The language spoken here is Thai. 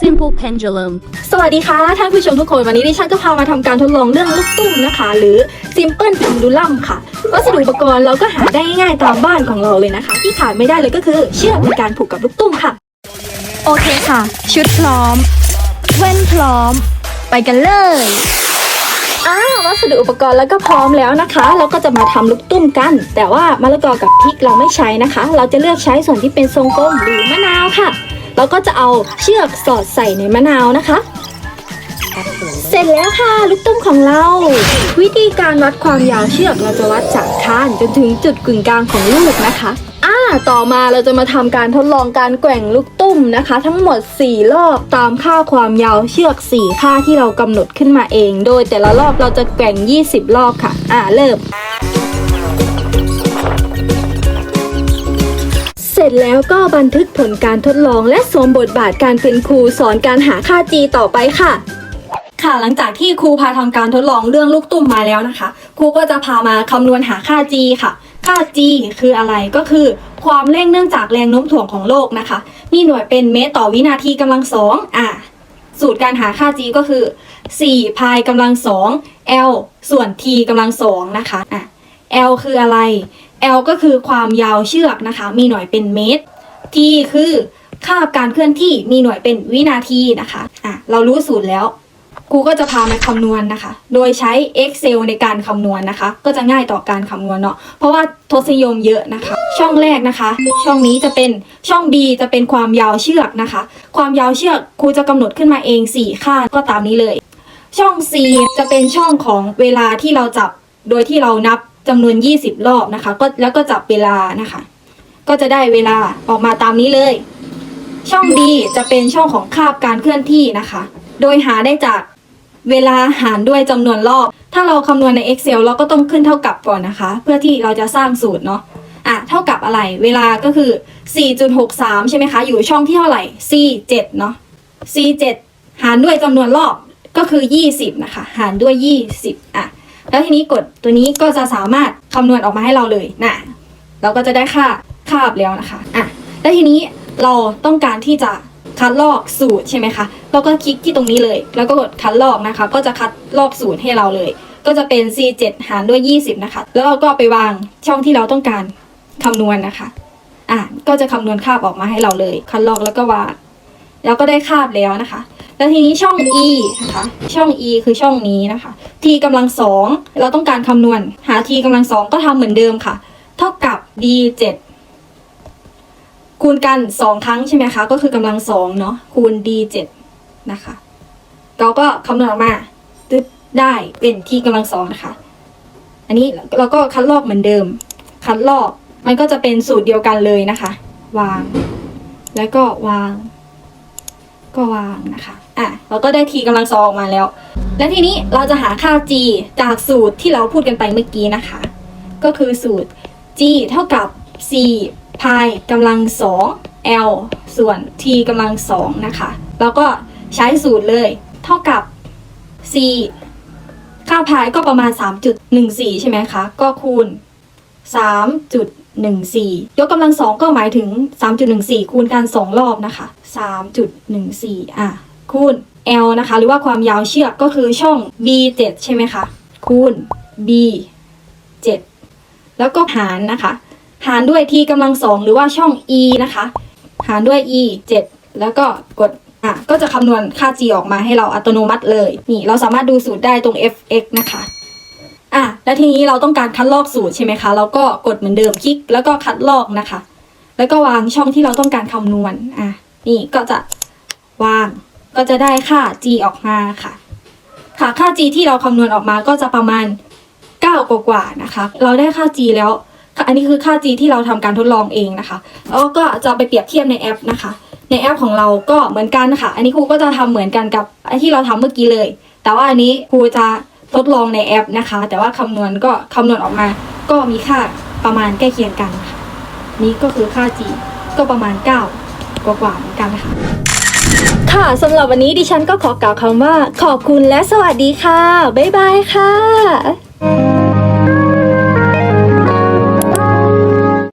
Simple pendulum. สวัสดีค่ะ ท่านผู้ชมทุกคน วันนี้ดิฉันก็พามาทำการทดลองเรื่องลูกตุ้มนะคะ หรือ Simple Pendulum ค่ะ วัสดุอุปกรณ์เราก็หาได้ง่ายๆตามบ้านของเราเลยนะคะ ที่ขาดไม่ได้เลยก็คือเชือกในการผูกกับลูกตุ้มค่ะ โอเคค่ะ ชุดพร้อมแว่นพร้อม ไปกันเลย อ้าววัสดุอุปกรณ์แล้วก็พร้อมแล้วนะคะ เราก็จะมาทำลูกตุ้มกัน แต่ว่ามะละกอกับพริกเราไม่ใช้นะคะ เราจะเลือกใช้ส่วนที่เป็นทรงกลมหรือมะนาวค่ะ เราก็จะเอาเชือกสอดใส่ในมะนาวนะคะ เสร็จแล้วค่ะลูกตุ้มของเรา วิธีการวัดความยาวเชือกเราจะวัดจากคานจนถึงจุดกึ่งกลางของลูกนะคะ ต่อมาเราจะมาทำการทดลองการแกว่งลูกตุ้มนะคะ ทั้งหมด 4 รอบตามค่าความยาวเชือก 4 ค่าที่เรากำหนดขึ้นมาเอง โดยแต่ละรอบเราจะแกว่ง 20 รอบค่ะ อ่าเริ่มเสร็จแล้วก็บันทึกผลการทดลองและสวมบทบาทการเป็นครูสอนการหาค่า g ต่อไปค่ะ ค่ะหลังจากที่ครูพาทำการทดลองเรื่องลูกตุ้มมาแล้วนะคะ ครูก็จะพามาคำนวณหาค่า g ค่ะ ค่า g คืออะไรก็คือ ความเร่งเนื่องจากแรงโน้มถ่วงของโลกนะคะ มีหน่วยเป็นเมตรต่อวินาทีกำลังสองอะสูตรการหาค่า g ก็คือ 4 พายกำลังสอง l ส่วน t กำลังสองนะคะอะ l คืออะไร l ก็คือความยาวเชือกนะคะ มีหน่วยเป็นเมตร t คือค่าการเคลื่อนที่มีหน่วยเป็นวินาทีนะคะอะเรารู้สูตรแล้วครูก็จะพามาคำนวณนะคะ โดยใช้ Excel ในการคำนวณนะคะ ก็จะง่ายต่อการคำนวณเนาะ เพราะว่าทศนิยมเยอะนะคะ ช่องแรกนะคะ ช่องนี้จะเป็นช่อง B จะเป็นความยาวเชือกนะคะ ความยาวเชือกครูจะกำหนดขึ้นมาเอง 4 ค่าก็ตามนี้เลย ช่อง C จะเป็นช่องของเวลาที่เราจับโดยที่เรานับจำนวน 20 รอบนะคะก็แล้วก็จับเวลานะคะ ก็จะได้เวลาออกมาตามนี้เลย ช่อง D จะเป็นช่องของคาบการเคลื่อนที่นะคะ โดยหาได้จากเวลาหารด้วยจำนวนรอบ ถ้าเราคำนวณใน Excel เราก็ต้องขึ้นเท่ากับก่อนนะคะ เพื่อที่เราจะสร้างสูตรเนาะ อะเท่ากับอะไร เวลาก็คือ 4.63 ใช่ไหมคะ อยู่ช่องที่เท่าไหร่ C7 เนาะ C7 หารด้วยจำนวนรอบก็คือ 20 นะคะ หารด้วย 20 อะ แล้วทีนี้กดตัวนี้ก็จะสามารถคำนวณออกมาให้เราเลยนะเราก็จะได้ค่าคาบแล้วนะคะ อะ แล้วทีนี้เราต้องการที่จะคัดลอกสูตรใช่ไหมคะ เราก็คลิกที่ตรงนี้เลย แล้วก็กดคัดลอกนะคะ ก็จะคัดลอกสูตรให้เราเลย ก็จะเป็น C7 หารด้วย 20 นะคะ แล้วเราก็ไปวางช่องที่เราต้องการ คำนวณนะคะ อะก็จะคำนวณคาบออกมาให้เราเลย คัดลอกแล้วก็วางแล้วก็ได้คาบแล้วนะคะ แล้วทีนี้ช่อง e นะคะ ช่อง e คือช่องนี้นะคะ t กำลังสองเราต้องการคำนวณ หา t กำลังสองก็ทำเหมือนเดิมค่ะ เท่ากับ d 7คูณกันสองครั้งใช่ไหมคะ ก็คือกำลังสองเนาะ คูณ d 7นะคะ เราก็คำนวณออกมาึได้เป็น t กำลังสองนะคะ อันนี้เราก็คัดลอกเหมือนเดิม คัดลอก มันก็จะเป็นสูตรเดียวกันเลยนะคะ วาง แล้วก็วาง ก็วางนะคะอะเราก็ได้ t กำลังสองออกมาแล้ว และทีนี้เราจะหาค่า g จากสูตรที่เราพูดกันไปเมื่อกี้นะคะ ก็คือสูตร g เท่ากับ c พายกำลังสอง l ส่วน t กำลังสองนะคะแล้วก็ใช้สูตรเลย เท่ากับ c ค่าพายก็ประมาณ 3.14 ใช่ไหมคะ ก็คูณ 3.14 ยกกำลังสองก็หมายถึง 3.14 คูณกันสองรอบนะคะ 3.14 อะ คูณ L นะคะ หรือว่าความยาวเชือกก็คือช่อง B7 ใช่ไหมคะ คูณ B7 แล้วก็หารนะคะ หารด้วย t กำลังสองหรือว่าช่อง e นะคะ หารด้วย e 7 แล้วก็กดอะก็จะคำนวณค่า g ออกมาให้เราอัตโนมัติเลย นี่เราสามารถดูสูตรได้ตรง fx นะคะ อะแล้วทีนี้เราต้องการคัดลอกสูตรใช่ไหมคะเราก็กดเหมือนเดิมคลิกแล้วก็คัดลอกนะคะ แล้วก็วางช่องที่เราต้องการคำนวณอะนี่ก็จะวางก็จะได้ค่า g ออกมาค่ะ ค่ะค่า g ที่เราคำนวณออกมาก็จะประมาณ 9 กว่ากว่านะคะ เราได้ค่า g แล้วอันนี้คือค่า g ที่เราทำการทดลองเองนะคะ แล้วก็จะไปเปรียบเทียบในแอปนะคะ ในแอปของเราก็เหมือนกันค่ะ อันนี้ครูก็จะทำเหมือนกันกับไอที่เราทำเมื่อกี้เลย แต่ว่าอันนี้ครูจะ ทดลองในแอปนะคะ แต่ว่าคำนวณก็คำนวณออกมา ก็มีค่าประมาณใกล้เคียงกันค่ะนี่ก็คือค่า g ก็ประมาณ 9 กว่ากว่าเหมือนกันนะคะค่ะสำหรับวันนี้ดิฉันก็ขอกล่าวคำว่า ขอบคุณและสวัสดีค่ะ บ๊ายบายค่ะ